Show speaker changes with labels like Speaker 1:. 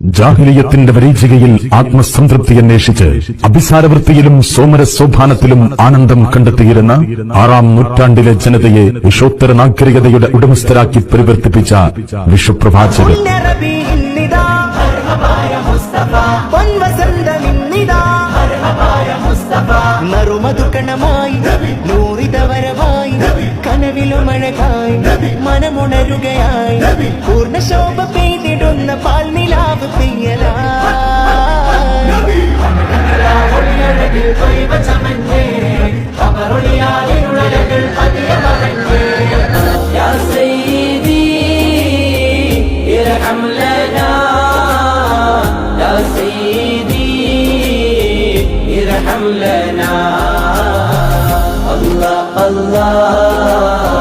Speaker 1: ജാഹിലിയത്തിന്റെ വരീചികയിൽ ആത്മസംതൃപ്തി അന്വേഷിച്ച് അഭിസാരവൃത്തിയിലും സോമര സോഭാനത്തിലും ആനന്ദം കണ്ടെത്തിയിരുന്ന ആറാം നൂറ്റാണ്ടിലെ ജനതയെ വിഷോത്തര നാഗരികതയുടെ ഉടമസ്ഥരാക്കി പരിവർത്തിപ്പിച്ച
Speaker 2: പൊൻവസന്തമിന്നിതാ നറുമധുക്കണമായി നൂറിതവരമായി കനവിലുമഴകായി മനമുണരുകയായി പൂർണശോഭ പെയ്തിടുന്ന പാൽനിലാവ് പെയ്യലായി
Speaker 3: يا سيدي ارحم لنا يا سيدي ارحم لنا الله الله